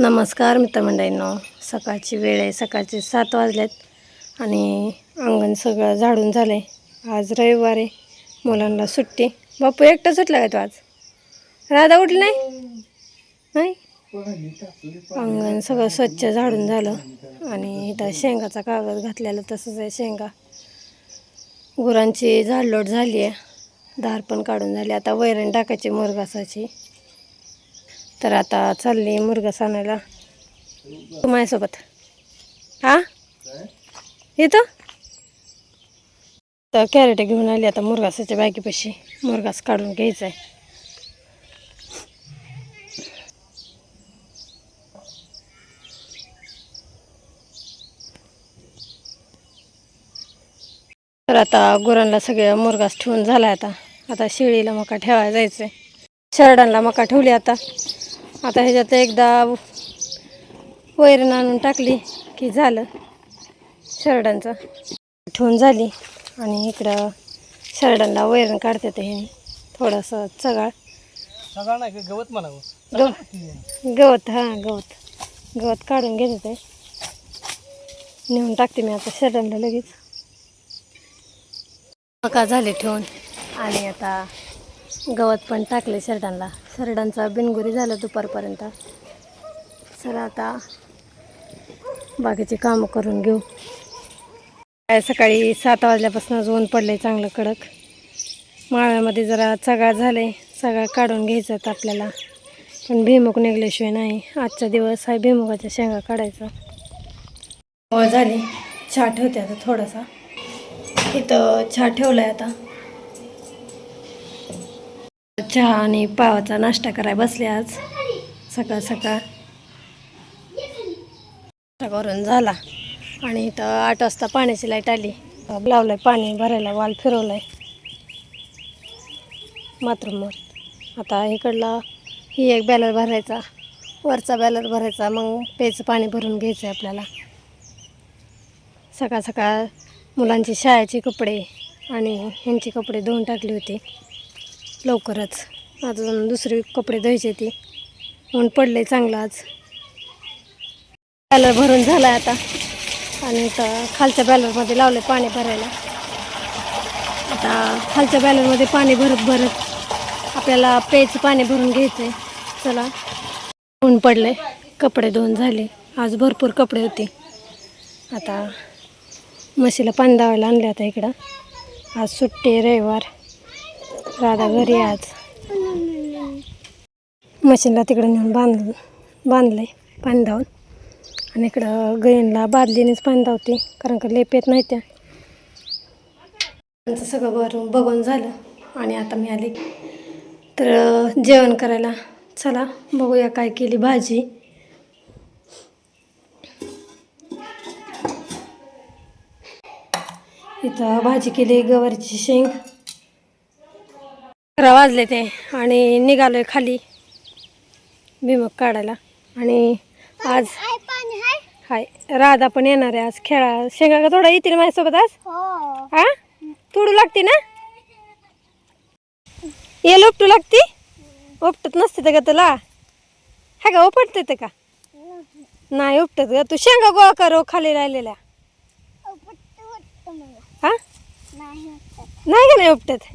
नमस्कार मित्रमंडळींनो. सकाळची वेळ आहे. सकाळचे सात वाजलेत आणि अंगण सगळं झाडून झालं आहे आज रविवार आहे. मुलांना सुट्टी. बापू एकटं सुटला का तो आज? राधा उठली नाही? नाही? अंगण सगळं स्वच्छ झाडून झालं आणि इथं शेंगाचा कागद घातलेला तसंच आहे शेंगा. गुरांची झाडलोट झाली आहे धार पण काढून झाली. आता वैरण टाकायची मुरगासाची तर आता चालली मुरगास आणायला तू माझ्यासोबत. हा? येतो? तर कॅरेट घेऊन आली आता मुरगासाच्या बॅगेपाशी. मुरगास काढून घ्यायचा आहे तर आता गुरांना सगळं मुरगास ठेवून झाला आता. आता शेळीला मका ठेवायला जायचं आहे शरडांना मका ठेवली आता. आता ह्याच्यात एकदा वैरण आणून टाकली की झालं शरडांचं. ठेवून झाली आणि इकडं शरडांना वैरण काढते ते ह्याने थोडंसं चगाळ. सगळं नाही का? गवत म्हणावं गव गवत हां गवत. गवत काढून घेते ते. नेऊन टाकते मी आता शरडांना लगेच. मका झाले ठेवून. आणि आता गवत पण टाकले शर्टांना सरडांचा बिनगुरी झालं दुपारपर्यंत. चला आता बाकीचे कामं करून घेऊ. काय सकाळी सात वाजल्यापासून ऊन पडले चांगलं कडक. माळ्यामध्ये जरा चगाळ आहे सगळं काढून घ्यायचं आपल्याला. पण भीमुख निघल्याशिवाय नाही. आजचा दिवस आहे भीमुखाच्या शेंगा काढायचा. झाली. चहा ठेवते आता थोडासा. इथं चहा ठेवलाय आता. चहा आणि पावाचा नाश्ता कराय बसले आज. सकाळ सकाळ. नाश्ता करून झाला. आणि इथं आठ वाजता पाण्याची लाइट आली. लावलंय पाणी भरायला वाल फिरवलाय. बाथरूमवर आता इकडला ही एक बॅलर भरायचा वरचा बॅलर भरायचा मग प्यायचं पाणी भरून घ्यायचं आहे आपल्याला. सकाळ सकाळ मुलांची शाळेचे कपडे आणि ह्यांचे कपडे धुवून टाकली होती. लवकरच. अजून दुसरे कपडे धुवायचे ती. ऊन पडले चांगलं आज. बॅलर भरून झाला आता. आणि इथं खालच्या बॅलरमध्ये लावले पाणी भरायला. आता खालच्या बॅलरमध्ये पाणी भरत भरत आपल्याला प्यायचं पाणी भरून घ्यायचं आहे चला. ऊन पडले कपडे धुवून झाले. आज भरपूर कपडे होते. आता म्हशीला पाणी दावायला आणले आता इकडं. आज सुट्टी रविवार. राधा घरी आज. मशीनला तिकडं नेऊन बांध आहे पाणी धावून. आणि इकडं गईंला बादलीनेच पाणी धावते कारण का लेप येत नाही त्या. त्यांचं सगळं भरून बघून झालं आणि आता मी आले. तर जेवण करायला चला बघूया काय केली भाजी. इथं भाजी केली गवारीची शेंग. अकरा वाजले ते आणि निघालोय खाली. भीमक काढायला. आणि आज हाय राधा पण येणार आहे आज खेळा शेंगा का थोडा येतील माझ्यासोबत आज? हा. तोडू लागते ना? ये लोपटू लागती? उपटत नसते ते का तुला. हा का उपटते ते का? नाही उपटत का तू शेंगा गोळा करो खाली राहिलेल्या. हा नाही का नाही उपटत.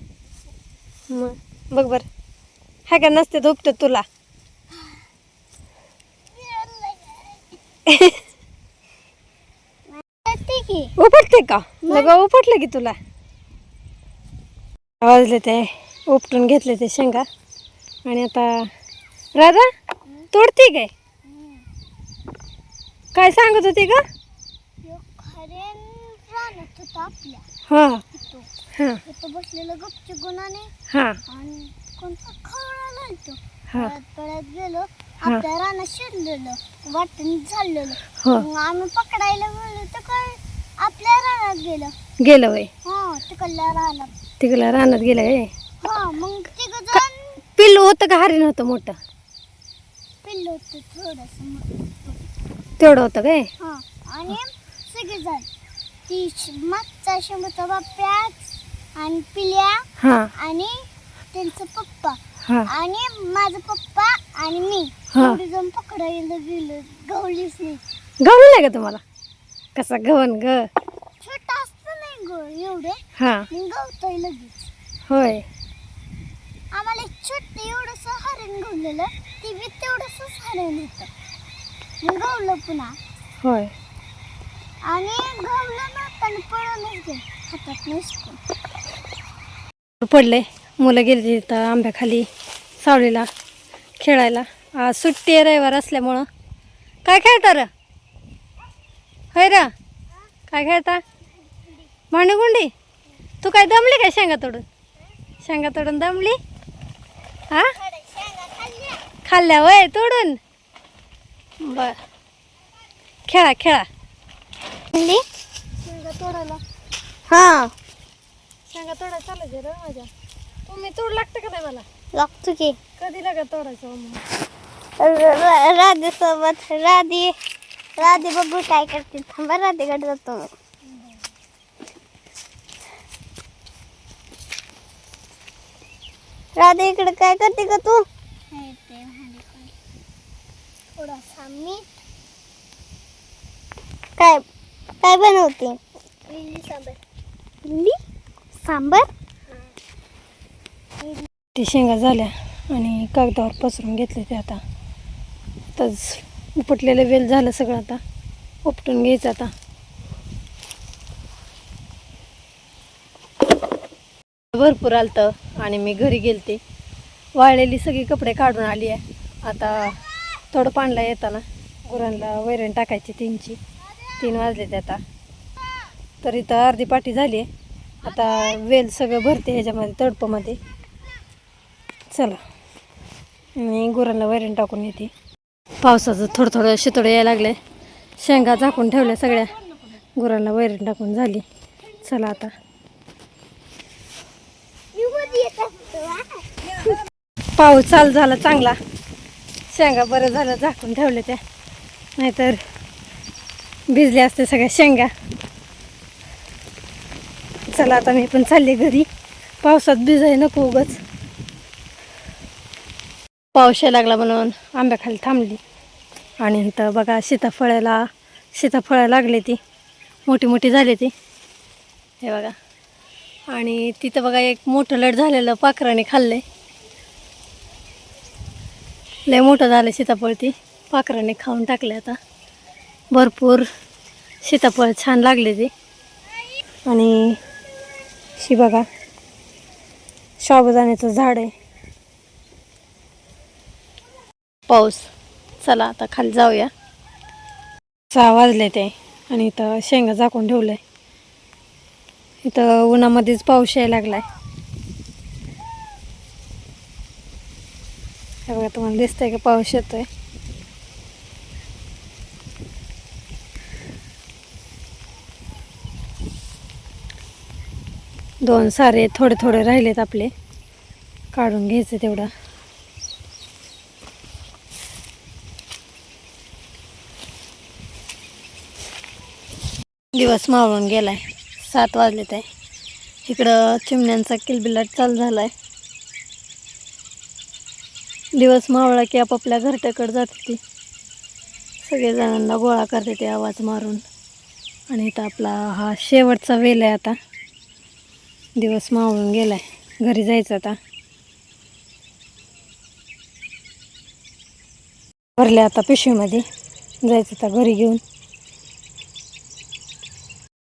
मग बघ बर. हाय का नसते उपटत तुला? उपटते का. लग उपटलं की तुला. वाजले ते उपटून घेतले ते शेंगा. आणि आता राधा तोडते काय? काय सांगत होती का हां. हां. बसलेलं गपचूप गुणाने हां. आणि कोणता खवळा तो हां. पळत पळत गेलो आपल्या रानात शिरलेलं वाटण झालेलं. हो. मग आम्ही पकडायला गेलो तर काय? आपल्या रानात गेलं. गेलं वय हा तिकडल्या रानात. तिकडला रानात गेलं आहे हा मग तिघ जण पिल्लू होतं का हरिण होतं मोठं? पिल्ल होतं थोडस तेवढं होतं काय? हा आणि सगळे जण ती श- मागचा शंभूचा बाप्या आणि पिल्या हां. आणि त्यांचा पप्पा. हां. आणि माझा पप्पा आणि मी. हा. एवढी जाऊन पकडायला गेलो गवलीच नाही. गवलं नाही का तुम्हाला? कसा गवन ग? छोटा असतं नाही गो एवढे. हां. मग गवतोय लगेच. होय. आम्हाला एक छोटे एवढंसं हरण गवलेलं ते बी तेवढंसंच हरण होतं. मग गवलं पुन्हा. होय. आणि गवलं नव्हतं पळूनच गेलं. हातात नसतं पडले. मुलं गेली तिथं आंब्याखाली सावलीला खेळायला. आज सुट्टी आहे रविवार असल्यामुळं. काय खेळता र? होय र? काय खेळता? भांडुगुंडी? तू काय दमली काय शेंगा तोडून? शेंगा तोडून दमली? हा खाल्ल्या वय तोडून? बर. खेळा खेळा. हा. शेंगा तोडायला चालायचे रे माझ्या. तुम्ही तोड लागतं का नाही मला? लागतो की. कधी लागा तोडायचं मग राधे सोबत राधे राधे बघू काय करते थांबा राधेकडे जातो राधे इकडे काय करते का तू? थोडासा मीठ काय काय बनवते? इडली सांबर. इडली? सांबर. ते शेंगा झाल्या आणि कागदावर पसरून घेतले ते आता. आताच उपटलेलं वेल झालं सगळं आता. उपटून घ्यायचं आता. भरपूर आलतं आणि मी घरी गेलते. वाळलेली सगळी कपडे काढून आली आहे. आता थोडं पाणला येताना गुरांना वैरण टाकायची तीनची तीन वाजले ते आता. तर इथं अर्धी पाठी झाली आहे. आता वेल सगळं भरते ह्याच्यामध्ये तडपमध्ये. चला. मी गुरांना वैरण टाकून येते. पावसाचं थोडं थोडं शितोडं यायला लागले शेंगा झाकून ठेवल्या सगळ्या. गुरांना वैरण टाकून झाली. चला आता. पाऊस चालू झाला चांगला. शेंगा बरं झालं झाकून ठेवल्या त्या. नाहीतर भिजल्या असते सगळ्या शेंगा. चला आता मी पण चालले घरी. पावसात भिजाय नको उगच. पाऊस यायला लागला म्हणून आंब्याखाली थांबली. आणि इथं बघा सीताफळाला सीताफळं लागले ती. मोठी मोठी झाली ती. हे बघा. आणि तिथं बघा एक मोठं लट झालेलं पाखराने खाल्लंय. लय मोठं झालं सीताफळ ती. पाखराने खाऊन टाकले आता. भरपूर सीताफळ छान लागले ते. आणि शी बघा. साबुदाण्याचं झाड आहे. पाऊस. चला आता खाली जाऊया. सहा वाजले ते आणि इथं शेंगा झाकून ठेवलंय. इथं उन्हामध्येच पाऊस यायला लागलाय. हे बघा तुम्हाला दिसतंय का? पाऊस येतोय. दोन सारे थोडे थोडे राहिलेत आपले. काढून घ्यायचे तेवढं. दिवस मावळून गेलाय. सात वाजलेत आहे. इकडं चिमण्यांचा किलबिलाट चालू झालाय. दिवस मावळा की आपापल्या घरट्याकडे जाते ती सगळेजणांना गोळा करते ते आवाज मारून. आणि इथं आपला हा शेवटचा वेल आहे आता. दिवस मावळून गेलाय. घरी जायचं आता. भरले आता पिशवीमध्ये. जायचं आता घरी घेऊन.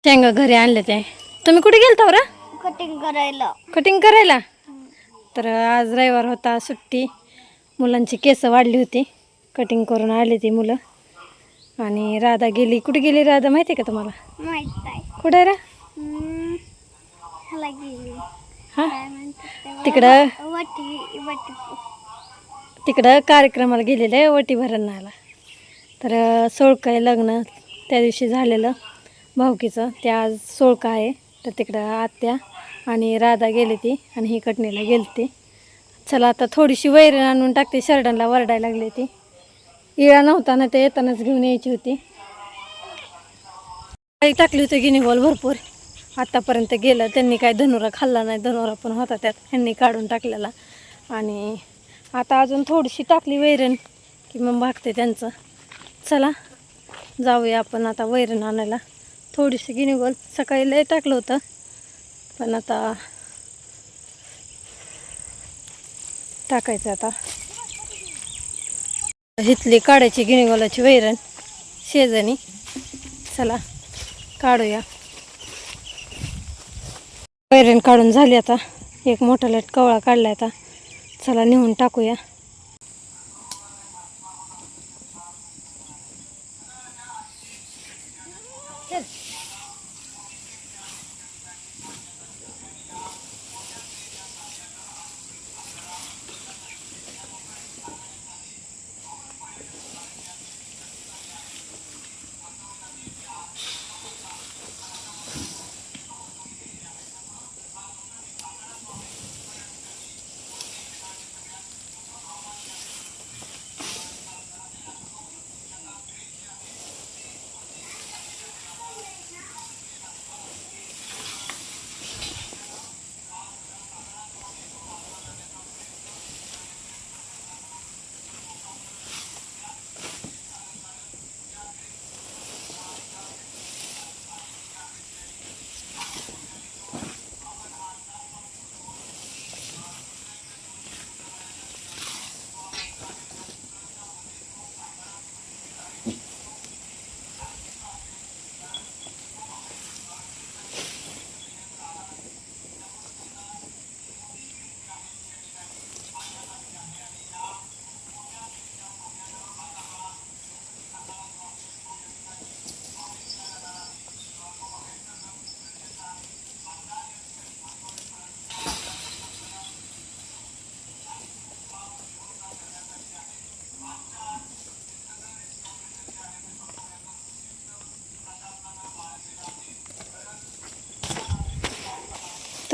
शेंगा घरी आणले ते तुम्ही कुठे गेलता बरं? कटिंग करायला. कटिंग करायला? तर आज रविवार होता सुट्टी. मुलांची केस वाढली होती. कटिंग करून आली ती मुलं. आणि राधा गेली. कुठे गेली राधा? माहिती आहे का तुम्हाला? माहीत आहे कुठे रा? ह्याला गेली हां? काय म्हणतात त्याला? तिकडं? वटी वटी तिकडं कार्यक्रमाला गेलेलं आहे वटी भरणाला तर सोळका आहे लग्न त्या दिवशी झालेलं भाऊकीचं. ते आज सोळका आहे. तर तिकडं आत्या आणि राधा गेली ती आणि ही कटणीला गेली ती. चला आता थोडीशी वैरण आणून टाकते. शर्टांना वरडायला लागली ती. इळा नव्हता ना ते येतानाच घेऊन यायची होती. काही टाकली होती गिनी बॉल भरपूर. आत्तापर्यंत गेलं त्यांनी काय धनुरा खाल्ला नाही धनुरा पण होता त्यात ह्यांनी काढून टाकलेला. आणि आता अजून थोडीशी टाकली वैरण की मग भागते त्यांचं. चला जाऊया आपण आता वैरण आणायला. थोडीशी गिनीगोल सकाळी लय टाकलं होतं पण आता टाकायचं आता. हिथली काढायची गिनीगोलाची वैरण शेजानी चला काढूया. वैरण काढून झाली आता. एक मोठा लेट कवळा काढला आता. चला नेऊन टाकूया.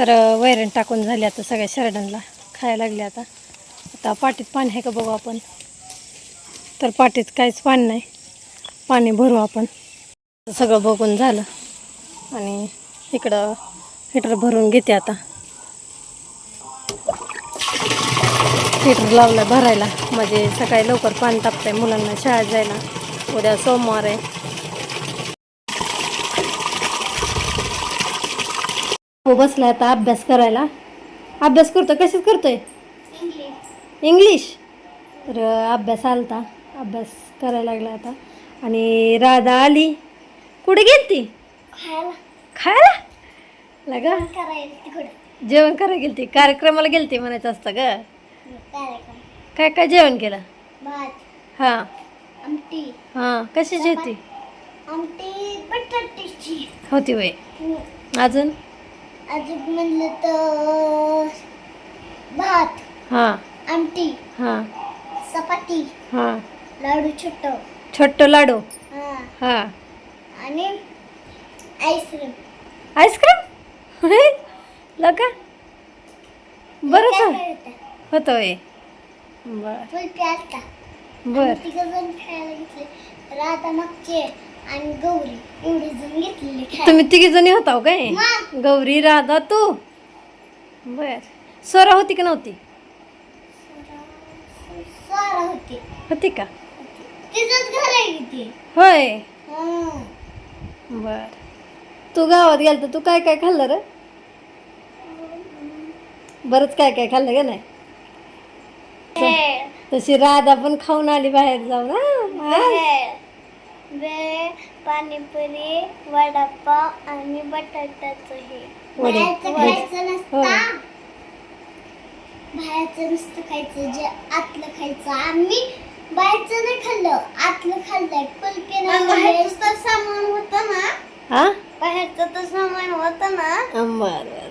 तर वैरण टाकून झाली आता सगळ्या शरडांना खायला लागले आता. आता पाटीत पाणी आहे का बघू आपण. तर पाटीत काहीच पाणी नाही. पाणी भरू आपण. सगळं बघून झालं. आणि इकडं हिटर भरून घेते आता. हिटर लावलं भरायला. म्हणजे सकाळी लवकर पाणी तापतंय मुलांना शाळेत जायला. उद्या सोमवार आहे. हो बसला आता अभ्यास करायला. अभ्यास करतो कशाच करतोय? इंग्लिश तर अभ्यास आलता. अभ्यास करायला लागला आता. आणि राधा आली. कुठे गेलती? खायला. खायला? लगा जेवण करायला गेलती कार्यक्रमाला गेलती म्हणायचं असतं ग. काय काय जेवण केलं? हां. हां. कशाची होती? आमटी बटाट्याची. होती वय अजून? अजून म्हणलं तर भात हां. आमटी हां. चपाती हां. लाडू छोट. छोट्ट लाडू? हा. हां. आणि आईस्क्रीम. आईस्क्रीम? लगा बरं का? होतं वय बर. बर. तिघ जण खेळायला घेतले. राधा मागचे आणि गौरी एवढी जण घेतलेली तुम्ही तिघी जणी होता हो काय? मग. गौरी राधा तू? बर. स्वरा होती की नव्हती? सारा होती. होती का? घर आहे होय. बर. तू गावात गेल तर तू काय काय खाल्लं रे? बरंच काय काय खाल्लं का नाही? तशी राधा पण खाऊन आली बाहेर जाऊन हा? हा? भेळ भेळ पाणीपुरी वडापाव आणि बटाट्याचं हे. वडे. बाहेरचं वडे. खायचं हो. नसतं बाहेरचं नुसतं खायचं जे आतलं खायचं. आम्ही बाहेरचं नाही खाल्लं आतलं खाल्लंय. कुल्फी बाहेरचं तर सामान होतं ना? हा बाहेरचं तर सामान होतं ना? बर बर.